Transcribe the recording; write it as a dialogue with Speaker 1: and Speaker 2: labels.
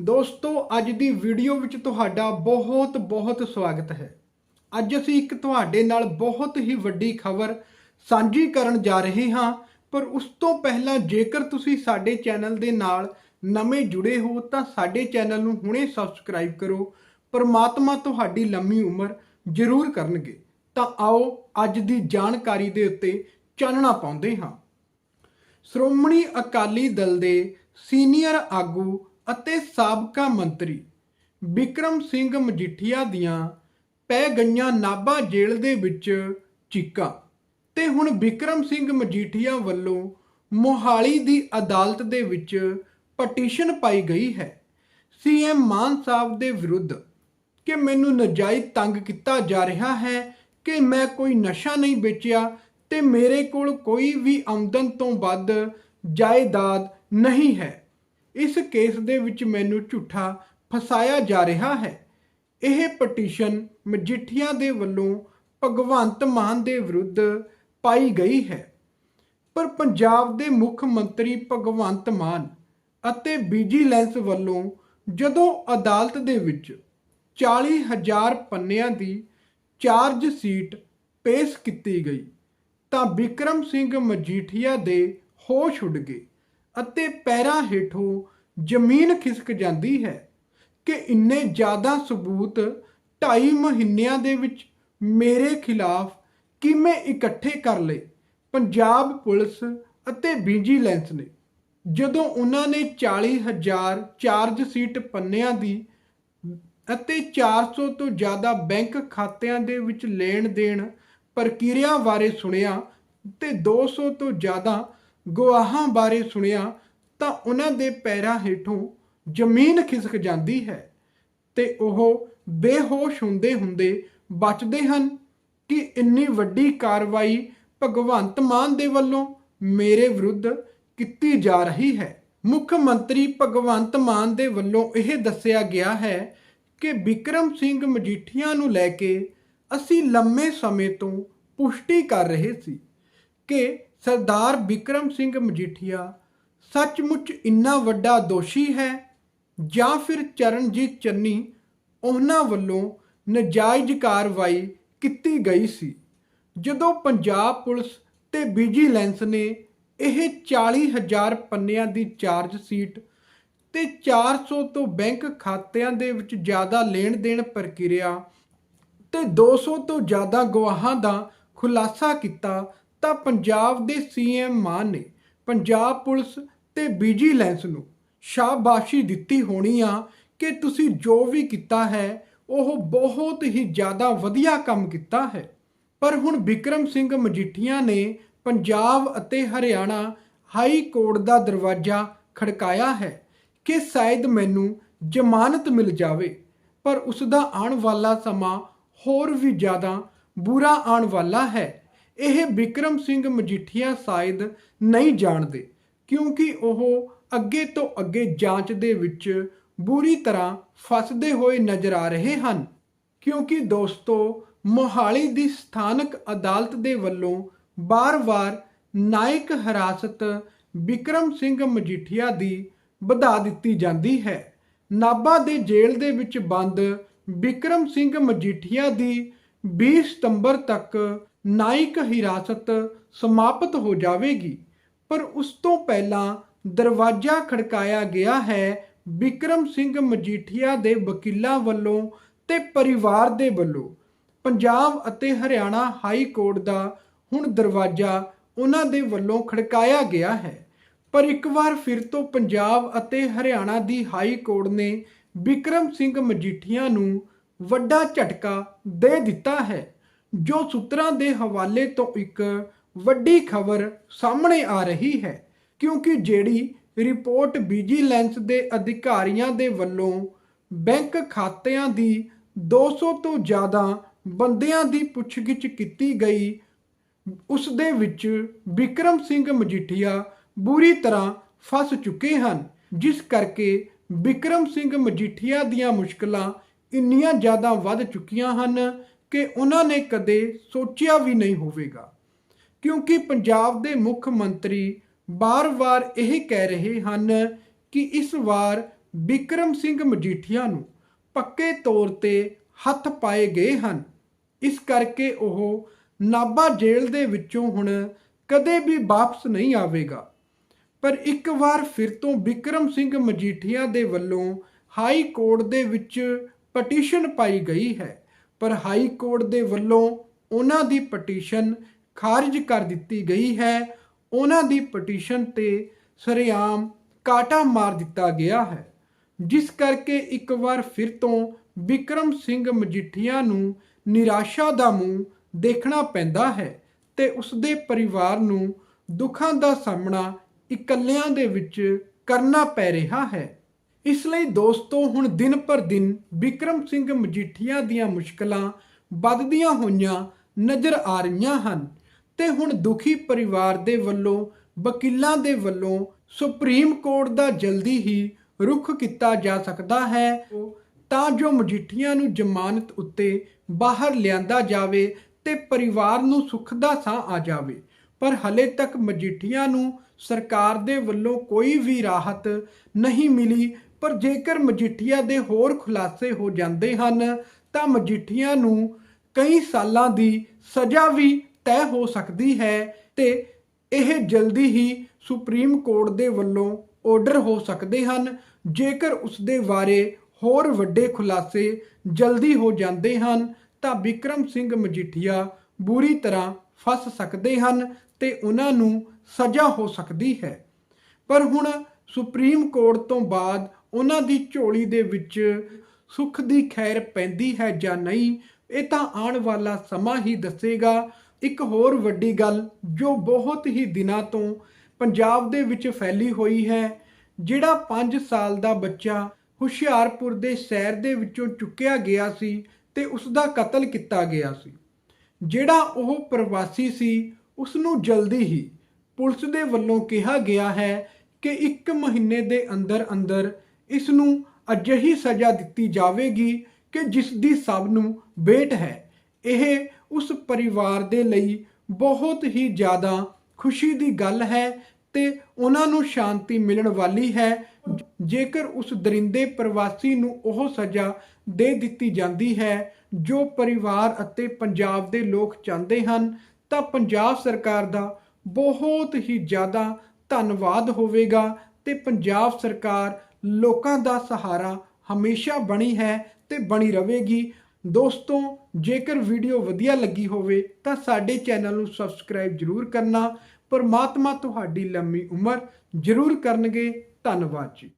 Speaker 1: ਦੋਸਤੋ, ਅੱਜ ਦੀ ਵੀਡੀਓ ਵਿੱਚ ਤੁਹਾਡਾ ਬਹੁਤ ਬਹੁਤ ਸਵਾਗਤ ਹੈ। ਅੱਜ ਅਸੀਂ ਇੱਕ ਤੁਹਾਡੇ ਨਾਲ ਬਹੁਤ ਹੀ ਵੱਡੀ ਖਬਰ ਸਾਂਝੀ ਕਰਨ ਜਾ ਰਹੇ ਹਾਂ, ਪਰ ਉਸ ਤੋਂ ਪਹਿਲਾਂ ਜੇਕਰ ਤੁਸੀਂ ਸਾਡੇ ਚੈਨਲ ਦੇ ਨਾਲ ਨਵੇਂ ਜੁੜੇ ਹੋ, ਤਾਂ ਸਾਡੇ ਚੈਨਲ ਨੂੰ ਹੁਣੇ ਸਬਸਕ੍ਰਾਈਬ ਕਰੋ। ਪਰਮਾਤਮਾ ਤੁਹਾਡੀ ਲੰਮੀ ਉਮਰ ਜ਼ਰੂਰ ਕਰਨਗੇ। ਤਾਂ ਆਓ, ਅੱਜ ਦੀ ਜਾਣਕਾਰੀ ਦੇ ਉੱਤੇ ਚਾਨਣਾ ਪਾਉਂਦੇ ਹਾਂ। ਸ਼੍ਰੋਮਣੀ ਅਕਾਲੀ ਦਲ ਦੇ ਸੀਨੀਅਰ ਆਗੂ ਅਤੇ ਸਾਬਕਾ ਮੰਤਰੀ ਵਿਕਰਮ ਸਿੰਘ ਮਜੀਠੀਆ ਦੀਆਂ ਪੈ ਗਈਆਂ ਨਾਭਾ ਜੇਲ੍ਹ ਦੇ ਵਿੱਚ ਚੀਕਾਂ ਤੇ ਹੁਣ ਵਿਕਰਮ ਸਿੰਘ ਮਜੀਠੀਆ ਵੱਲੋਂ ਮੋਹਾਲੀ ਦੀ ਅਦਾਲਤ ਦੇ ਵਿੱਚ ਪਟੀਸ਼ਨ ਪਾਈ ਗਈ ਹੈ। ਸੀਐਮ ਮਾਨ ਸਾਹਿਬ ਦੇ ਵਿਰੁੱਧ ਕਿ ਮੈਨੂੰ ਨਜਾਇਜ਼ ਤੰਗ ਕੀਤਾ ਜਾ ਰਿਹਾ ਹੈ ਕਿ ਮੈਂ ਕੋਈ ਨਸ਼ਾ ਨਹੀਂ ਵੇਚਿਆ ਤੇ ਮੇਰੇ ਕੋਲ ਕੋਈ ਵੀ ਆਮਦਨ ਤੋਂ ਵੱਧ ਜਾਇਦਾਦ ਨਹੀਂ ਹੈ। ਇਸ ਕੇਸ ਦੇ ਵਿੱਚ ਮੈਨੂੰ ਝੂਠਾ ਫਸਾਇਆ ਜਾ ਰਿਹਾ ਹੈ। ਇਹ ਪਟੀਸ਼ਨ ਮਜੀਠੀਆ ਦੇ ਵੱਲੋਂ ਭਗਵੰਤ ਮਾਨ ਦੇ ਵਿਰੁੱਧ ਪਾਈ ਗਈ ਹੈ। ਪਰ ਪੰਜਾਬ ਦੇ ਮੁੱਖ ਮੰਤਰੀ ਭਗਵੰਤ ਮਾਨ ਅਤੇ ਵਿਜੀਲੈਂਸ ਵੱਲੋਂ ਜਦੋਂ ਅਦਾਲਤ ਦੇ ਵਿੱਚ 40000 ਪੰਨਿਆਂ ਦੀ ਚਾਰਜ ਸੀਟ ਪੇਸ਼ ਕੀਤੀ ਗਈ ਤਾਂ ਵਿਕਰਮ ਸਿੰਘ ਮਜੀਠੀਆ ਦੇ ਹੋਸ਼ ਉੱਡ ਗਏ। ਅਤੇ ਪੈਰਾਂ ਹੇਠੋਂ ਜ਼ਮੀਨ ਖਿਸਕ ਜਾਂਦੀ ਹੈ ਕਿ ਇੰਨੇ ਜ਼ਿਆਦਾ ਸਬੂਤ ਢਾਈ ਮਹੀਨਿਆਂ ਦੇ ਵਿੱਚ ਮੇਰੇ ਖਿਲਾਫ ਕਿਵੇਂ ਇਕੱਠੇ ਕਰ ਲਏ ਪੰਜਾਬ ਪੁਲਿਸ ਅਤੇ ਵਿਜੀਲੈਂਸ ਨੇ। ਜਦੋਂ ਉਹਨਾਂ ਨੇ 40000 ਚਾਰਜ ਸੀਟ ਪੰਨਿਆਂ ਦੀ ਅਤੇ 400 ਤੋਂ ਜ਼ਿਆਦਾ ਬੈਂਕ ਖਾਤਿਆਂ ਦੇ ਵਿੱਚ ਲੈਣ ਦੇਣ ਪ੍ਰਕਿਰਿਆ ਬਾਰੇ ਸੁਣਿਆ ਤੇ 200 ਤੋਂ ਜ਼ਿਆਦਾ ਗਵਾਹਾਂ ਬਾਰੇ ਸੁਣਿਆ ਤਾਂ ਉਹਨਾਂ ਦੇ ਪੈਰਾਂ ਹੇਠੋਂ ਜ਼ਮੀਨ ਖਿਸਕ ਜਾਂਦੀ ਹੈ ਤੇ ਉਹ ਬੇਹੋਸ਼ ਹੁੰਦੇ ਹੁੰਦੇ ਬਚਦੇ ਹਨ ਕਿ ਇੰਨੀ ਵੱਡੀ ਕਾਰਵਾਈ ਭਗਵੰਤ ਮਾਨ ਦੇ ਵੱਲੋਂ ਮੇਰੇ ਵਿਰੁੱਧ ਕੀਤੀ ਜਾ ਰਹੀ ਹੈ। ਮੁੱਖ ਮੰਤਰੀ ਭਗਵੰਤ ਮਾਨ ਦੇ ਵੱਲੋਂ ਇਹ ਦੱਸਿਆ ਗਿਆ ਹੈ ਕਿ ਵਿਕਰਮ ਸਿੰਘ ਮਜੀਠੀਆ ਨੂੰ ਲੈ ਕੇ ਅਸੀਂ ਲੰਮੇ ਸਮੇਂ ਤੋਂ ਪੁਸ਼ਟੀ ਕਰ ਰਹੇ ਸੀ ਕਿ ਸਰਦਾਰ ਵਿਕਰਮ ਸਿੰਘ ਮਜੀਠੀਆ ਸੱਚਮੁੱਚ ਇੰਨਾ ਵੱਡਾ ਦੋਸ਼ੀ ਹੈ ਜਾਂ ਫਿਰ ਚਰਨਜੀਤ ਚੰਨੀ ਉਹਨਾਂ ਵੱਲੋਂ ਨਜਾਇਜ਼ ਕਾਰਵਾਈ ਕੀਤੀ ਗਈ ਸੀ? ਜਦੋਂ ਪੰਜਾਬ ਪੁਲਿਸ ਤੇ ਵਿਜੀਲੈਂਸ ਨੇ ਇਹ 40000 ਪੰਨਿਆਂ ਦੀ ਚਾਰਜ ਸੀਟ ਤੇ 400 ਤੋਂ ਬੈਂਕ ਖਾਤਿਆਂ ਦੇ ਵਿੱਚ ਜ਼ਿਆਦਾ ਲੈਣ ਦੇਣ ਪ੍ਰਕਿਰਿਆ ਤੇ 200 ਤੋਂ ਜ਼ਿਆਦਾ ਗਵਾਹਾਂ ਦਾ ਖੁਲਾਸਾ ਕੀਤਾ ਤਾਂ ਪੰਜਾਬ ਦੇ ਸੀਐਮ ਮਾਨ ਨੇ ਪੰਜਾਬ ਪੁਲਿਸ ਤੇ ਵਿਜੀਲੈਂਸ ਨੂੰ ਸ਼ਾਬਾਸ਼ੀ ਦਿੱਤੀ ਹੋਣੀ ਆ ਕਿ ਤੁਸੀਂ ਜੋ ਵੀ ਕੀਤਾ ਹੈ, ਉਹ ਬਹੁਤ ਹੀ ਜ਼ਿਆਦਾ ਵਧੀਆ ਕੰਮ ਕੀਤਾ ਹੈ। ਪਰ ਹੁਣ ਵਿਕਰਮ ਸਿੰਘ ਮਜੀਠੀਆ ਨੇ ਪੰਜਾਬ ਅਤੇ ਹਰਿਆਣਾ ਹਾਈ ਕੋਰਟ ਦਾ ਦਰਵਾਜ਼ਾ ਖੜਕਾਇਆ ਹੈ ਕਿ ਸ਼ਾਇਦ ਮੈਨੂੰ ਜ਼ਮਾਨਤ ਮਿਲ ਜਾਵੇ, ਪਰ ਉਸ ਦਾ ਆਉਣ ਵਾਲਾ ਸਮਾਂ ਹੋਰ ਵੀ ਜ਼ਿਆਦਾ ਬੁਰਾ ਆਉਣ ਵਾਲਾ ਹੈ। ਇਹ ਵਿਕਰਮ ਸਿੰਘ ਮਜੀਠੀਆ ਸ਼ਾਇਦ ਨਹੀਂ ਜਾਣਦੇ, ਕਿਉਂਕਿ ਉਹ ਅੱਗੇ ਤੋਂ ਅੱਗੇ ਜਾਂਚ ਦੇ ਵਿੱਚ ਬੁਰੀ ਤਰ੍ਹਾਂ ਫਸਦੇ ਹੋਏ ਨਜ਼ਰ ਆ ਰਹੇ ਹਨ। ਕਿਉਂਕਿ ਦੋਸਤੋ, ਮੋਹਾਲੀ ਦੀ ਸਥਾਨਕ ਅਦਾਲਤ ਦੇ ਵੱਲੋਂ ਬਾਰ-ਬਾਰ ਨਾਇਕ ਹਿਰਾਸਤ ਵਿਕਰਮ ਸਿੰਘ ਮਜੀਠੀਆ ਦੀ ਵਧਾ ਦਿੱਤੀ ਜਾਂਦੀ ਹੈ। ਨਾਭਾ ਦੇ ਜੇਲ੍ਹ ਦੇ ਵਿੱਚ ਬੰਦ ਵਿਕਰਮ ਸਿੰਘ ਮਜੀਠੀਆ ਦੀ 20 ਸਤੰਬਰ ਤੱਕ ਨਾਇਕ ਹਿਰਾਸਤ ਸਮਾਪਤ ਹੋ ਜਾਵੇਗੀ, ਪਰ ਉਸ ਤੋਂ ਪਹਿਲਾਂ ਦਰਵਾਜ਼ਾ ਖੜਕਾਇਆ ਗਿਆ ਹੈ ਵਿਕਰਮ ਸਿੰਘ ਮਜੀਠੀਆ ਦੇ ਵਕੀਲਾਂ ਵੱਲੋਂ ਤੇ ਪਰਿਵਾਰ ਦੇ ਵੱਲੋਂ। ਪੰਜਾਬ ਅਤੇ ਹਰਿਆਣਾ ਹਾਈ ਕੋਰਟ ਦਾ ਹੁਣ ਦਰਵਾਜ਼ਾ ਉਹਨਾਂ ਦੇ ਵੱਲੋਂ ਖੜਕਾਇਆ ਗਿਆ ਹੈ। ਪਰ ਇੱਕ ਵਾਰ ਫਿਰ ਤੋਂ ਪੰਜਾਬ ਅਤੇ ਹਰਿਆਣਾ ਦੀ ਹਾਈ ਕੋਰਟ ਨੇ ਵਿਕਰਮ ਸਿੰਘ ਮਜੀਠੀਆ ਨੂੰ ਵੱਡਾ ਝਟਕਾ ਦੇ ਦਿੱਤਾ ਹੈ। ਜੋ ਸੂਤਰਾਂ ਦੇ ਹਵਾਲੇ ਤੋਂ ਇੱਕ ਵੱਡੀ ਖਬਰ ਸਾਹਮਣੇ ਆ ਰਹੀ ਹੈ, ਕਿਉਂਕਿ ਜਿਹੜੀ ਰਿਪੋਰਟ ਵਿਜੀਲੈਂਸ ਦੇ ਅਧਿਕਾਰੀਆਂ ਦੇ ਵੱਲੋਂ ਬੈਂਕ ਖਾਤਿਆਂ ਦੀ 200 ਤੋਂ ਜ਼ਿਆਦਾ ਬੰਦਿਆਂ ਦੀ ਪੁੱਛਗਿੱਛ ਕੀਤੀ ਗਈ, ਉਸ ਦੇ ਵਿੱਚ ਵਿਕਰਮ ਸਿੰਘ ਮਜੀਠੀਆ ਬੁਰੀ ਤਰ੍ਹਾਂ ਫਸ ਚੁੱਕੇ ਹਨ, ਜਿਸ ਕਰਕੇ ਵਿਕਰਮ ਸਿੰਘ ਮਜੀਠੀਆ ਦੀਆਂ ਮੁਸ਼ਕਲਾਂ ਇੰਨੀਆਂ ਜ਼ਿਆਦਾ ਵੱਧ ਚੁੱਕੀਆਂ ਹਨ ਕਿ ਉਹਨਾਂ ਨੇ ਕਦੇ ਸੋਚਿਆ ਵੀ ਨਹੀਂ ਹੋਵੇਗਾ। ਕਿਉਂਕਿ ਪੰਜਾਬ ਦੇ ਮੁੱਖ ਮੰਤਰੀ ਬਾਰ-ਬਾਰ ਇਹ ਕਹਿ ਰਹੇ ਹਨ ਕਿ ਇਸ ਵਾਰ ਬਿਕਰਮ ਸਿੰਘ ਮਜੀਠੀਆ ਨੂੰ ਪੱਕੇ ਤੌਰ ਤੇ ਹੱਥ ਪਾਏ ਗਏ ਹਨ। ਇਸ ਕਰਕੇ ਉਹ ਨਾਭਾ ਜੇਲ੍ਹ ਦੇ ਵਿੱਚੋਂ ਹੁਣ ਕਦੇ ਵੀ ਵਾਪਸ ਨਹੀਂ ਆਵੇਗਾ। ਪਰ ਇੱਕ ਵਾਰ ਫਿਰ ਤੋਂ ਬਿਕਰਮ ਸਿੰਘ ਮਜੀਠੀਆ ਦੇ ਵੱਲੋਂ ਹਾਈ ਕੋਰਟ ਦੇ ਵਿੱਚ ਪਟੀਸ਼ਨ ਪਾਈ ਗਈ ਹੈ। ਪਰ ਹਾਈ ਕੋਰਟ ਦੇ ਵੱਲੋਂ ਉਹਨਾਂ ਦੀ ਪਟੀਸ਼ਨ ਖਾਰਜ ਕਰ ਦਿੱਤੀ ਗਈ ਹੈ। ਉਹਨਾਂ ਦੀ ਪਟੀਸ਼ਨ ਤੇ ਸਰੇਆਮ ਕਾਟਾ ਮਾਰ ਦਿੱਤਾ ਗਿਆ ਹੈ, ਜਿਸ ਕਰਕੇ ਇੱਕ ਵਾਰ ਫਿਰ ਤੋਂ ਵਿਕਰਮ ਸਿੰਘ ਮਜੀਠੀਆ ਨੂੰ ਨਿਰਾਸ਼ਾ ਦਾ ਮੂੰਹ ਦੇਖਣਾ ਪੈਂਦਾ ਹੈ ਤੇ ਉਸਦੇ ਪਰਿਵਾਰ ਨੂੰ ਦੁੱਖਾਂ ਦਾ ਸਾਹਮਣਾ ਇਕੱਲਿਆਂ ਦੇ ਵਿੱਚ ਕਰਨਾ ਪੈ ਰਿਹਾ ਹੈ। ਇਸ ਲਈ ਦੋਸਤੋ, ਹੁਣ ਦਿਨ ਪਰ ਦਿਨ ਵਿਕਰਮ ਸਿੰਘ ਮਜੀਠੀਆ ਦੀਆਂ ਮੁਸ਼ਕਲਾਂ ਵੱਧਦੀਆਂ ਹੋਈਆਂ ਨਜ਼ਰ ਆ ਰਹੀਆਂ ਹਨ ਤੇ ਹੁਣ ਦੁਖੀ ਪਰਿਵਾਰ ਦੇ ਵੱਲੋਂ, ਵਕੀਲਾਂ ਦੇ ਵੱਲੋਂ ਸੁਪਰੀਮ ਕੋਰਟ ਦਾ ਜਲਦੀ ਹੀ ਰੁਖ ਕੀਤਾ ਜਾ ਸਕਦਾ ਹੈ ਤਾਂ ਜੋ ਮਜੀਠੀਆਂ ਨੂੰ ਜ਼ਮਾਨਤ ਉੱਤੇ ਬਾਹਰ ਲਿਆਂਦਾ ਜਾਵੇ ਤੇ ਪਰਿਵਾਰ ਨੂੰ ਸੁੱਖ ਦਾ ਸਾਹ ਆ ਜਾਵੇ। ਪਰ ਹਲੇ ਤੱਕ ਮਜੀਠੀਆਂ ਨੂੰ ਸਰਕਾਰ ਦੇ ਵੱਲੋਂ ਕੋਈ ਵੀ ਰਾਹਤ ਨਹੀਂ ਮਿਲੀ ਪਰ ਜੇਕਰ ਮਜੀਠੀਆ ਦੇ ਹੋਰ ਖੁਲਾਸੇ ਹੋ ਜਾਂਦੇ ਹਨ, ਤਾਂ ਮਜੀਠੀਆ ਨੂੰ ਕਈ ਸਾਲਾਂ ਦੀ ਸਜ਼ਾ ਵੀ ਤੈਅ ਹੋ ਸਕਦੀ ਹੈ ਤੇ ਇਹ ਜਲਦੀ ਹੀ ਸੁਪਰੀਮ ਕੋਰਟ ਦੇ ਵੱਲੋਂ ਆਰਡਰ ਹੋ ਸਕਦੇ ਹਨ, ਜੇਕਰ ਉਸ ਦੇ ਬਾਰੇ ਹੋਰ ਵੱਡੇ ਖੁਲਾਸੇ ਜਲਦੀ ਹੋ ਜਾਂਦੇ ਹਨ, ਤਾਂ ਵਿਕਰਮ ਸਿੰਘ ਮਜੀਠੀਆ ਬੁਰੀ ਤਰ੍ਹਾਂ ਫਸ ਸਕਦੇ ਹਨ ਤੇ ਉਹਨਾਂ ਨੂੰ ਸਜ਼ਾ ਹੋ ਸਕਦੀ ਹੈ। ਪਰ ਹੁਣ ਸੁਪਰੀਮ ਕੋਰਟ ਤੋਂ ਬਾਅਦ ਉਹਨਾਂ ਦੀ ਝੋਲੀ ਦੇ ਵਿੱਚ ਸੁੱਖ ਦੀ ਖੈਰ ਪੈਂਦੀ ਹੈ ਜਾਂ ਨਹੀਂ, ਇਹ ਤਾਂ ਆਉਣ ਵਾਲਾ ਸਮਾਂ ਹੀ ਦੱਸੇਗਾ। ਇੱਕ ਹੋਰ ਵੱਡੀ ਗੱਲ ਜੋ ਬਹੁਤ ਹੀ ਦਿਨਾਂ ਤੋਂ ਪੰਜਾਬ ਦੇ ਵਿੱਚ ਫੈਲੀ ਹੋਈ ਹੈ, ਜਿਹੜਾ 5 ਸਾਲ ਦਾ ਬੱਚਾ ਹੁਸ਼ਿਆਰਪੁਰ ਦੇ ਸ਼ਹਿਰ ਦੇ ਵਿੱਚੋਂ ਚੁੱਕਿਆ ਗਿਆ ਸੀ ਤੇ ਉਸ ਦਾ ਕਤਲ ਕੀਤਾ ਗਿਆ ਸੀ। ਜਿਹੜਾ ਉਹ ਪ੍ਰਵਾਸੀ ਸੀ ਉਸ ਨੂੰ ਜਲਦੀ ਹੀ ਪੁਲਿਸ ਦੇ ਵੱਲੋਂ ਕਿਹਾ ਗਿਆ ਹੈ ਕਿ 1 ਮਹੀਨੇ ਦੇ ਅੰਦਰ ਅੰਦਰ ਇਸ ਨੂੰ ਅਜਿਹੀ ਸਜ਼ਾ ਦਿੱਤੀ ਜਾਵੇਗੀ ਕਿ ਜਿਸ ਦੀ ਸਭ ਨੂੰ ਵੇਟ ਹੈ। ਇਹ ਉਸ ਪਰਿਵਾਰ ਦੇ ਲਈ ਬਹੁਤ ਹੀ ਜ਼ਿਆਦਾ ਖੁਸ਼ੀ ਦੀ ਗੱਲ ਹੈ ਤੇ ਉਹਨਾਂ ਨੂੰ ਸ਼ਾਂਤੀ ਮਿਲਣ ਵਾਲੀ ਹੈ। ਜੇਕਰ ਉਸ ਦਰਿੰਦੇ ਪ੍ਰਵਾਸੀ ਨੂੰ ਉਹ ਸਜ਼ਾ ਦੇ ਦਿੱਤੀ ਜਾਂਦੀ ਹੈ, ਜੋ ਪਰਿਵਾਰ ਅਤੇ ਪੰਜਾਬ ਦੇ ਲੋਕ ਚਾਹੁੰਦੇ ਹਨ, ਤਾਂ ਪੰਜਾਬ ਸਰਕਾਰ ਦਾ ਬਹੁਤ ਹੀ ਜ਼ਿਆਦਾ ਧੰਨਵਾਦ ਹੋਵੇਗਾ ਤੇ ਪੰਜਾਬ ਸਰਕਾਰ ਲੋਕਾਂ ਦਾ ਸਹਾਰਾ ਹਮੇਸ਼ਾ ਬਣੀ ਹੈ ਤੇ ਬਣੀ ਰਹੇਗੀ। ਦੋਸਤੋ, ਜੇਕਰ ਵੀਡੀਓ ਵਧੀਆ ਲੱਗੀ ਹੋਵੇ ਤਾਂ ਸਾਡੇ ਚੈਨਲ ਨੂੰ ਸਬਸਕ੍ਰਾਈਬ ਜਰੂਰ ਕਰਨਾ। ਪਰਮਾਤਮਾ ਤੁਹਾਡੀ ਲੰਮੀ ਉਮਰ ਜਰੂਰ ਕਰਨਗੇ। ਧੰਨਵਾਦ ਜੀ।